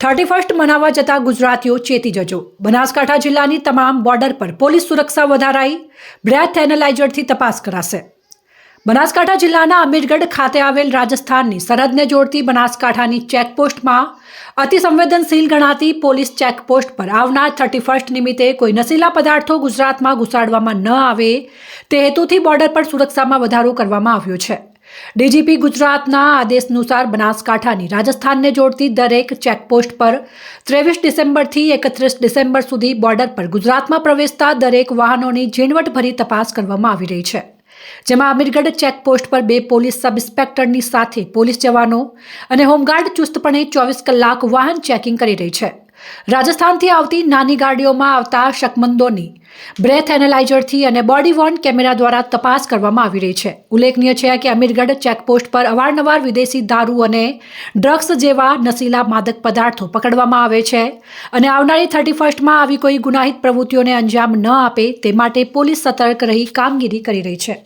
Thirty first મનાવવા જતા ગુજરાતીઓ ચેતી જજો. બનાસકાંઠા જિલ્લાની તમામ બોર્ડર પર પોલીસ સુરક્ષા વધારાઈ બ્રેથ એનાલાઇઝરથી તપાસ કરાશે. બનાસકાંઠા જિલ્લાના અમીરગઢ ખાતે આવેલ રાજસ્થાનની સરહદને જોડતી બનાસકાંઠાની ચેકપોસ્ટમાં અતિસંવેદનશીલ ગણાતી પોલીસ ચેકપોસ્ટ પર આવનાર થર્ટી ફર્સ્ટ નિમિત્તે કોઈ નશીલા પદાર્થો ગુજરાતમાં ઘુસાડવામાં ન આવે તે હેતુથી બોર્ડર પર સુરક્ષામાં વધારો કરવામાં આવ્યો છે. ડીજીપી ગુજરાતના આદેશ અનુસાર બનાસકાંઠાની રાજસ્થાનને જોડતી દરેક ચેકપોસ્ટ પર ત્રેવીસ ડિસેમ્બરથી એકત્રીસ ડિસેમ્બર સુધી બોર્ડર પર ગુજરાતમાં પ્રવેશતા દરેક વાહનોની ઝીણવટભરી તપાસ કરવામાં આવી રહી છે. જેમાં અમીરગઢ ચેકપોસ્ટ પર બે પોલીસ સબ ઇન્સ્પેક્ટરની સાથે પોલીસ જવાનો અને હોમગાર્ડ ચુસ્તપણે ચોવીસ કલાક વાહન ચેકિંગ કરી રહી છે. રાજસ્થાનથી આવતી નાની ગાડીઓમાં આવતા શકમંદોની બ્રેથ એનાલાઇઝરથી અને બોડી વોર્ન કેમેરા દ્વારા તપાસ કરવામાં આવી રહી છે. ઉલ્લેખનીય છે કે અમીરગઢ ચેકપોસ્ટ પર અવારનવાર વિદેશી દારૂ અને ડ્રગ્સ જેવા નશીલા માદક પદાર્થો પકડવામાં આવે છે અને આવનારી થર્ટી ફર્સ્ટમાં આવી કોઈ ગુનાહિત પ્રવૃત્તિઓને અંજામ ન આપે તે માટે પોલીસ સતર્ક રહી કામગીરી કરી રહી છે.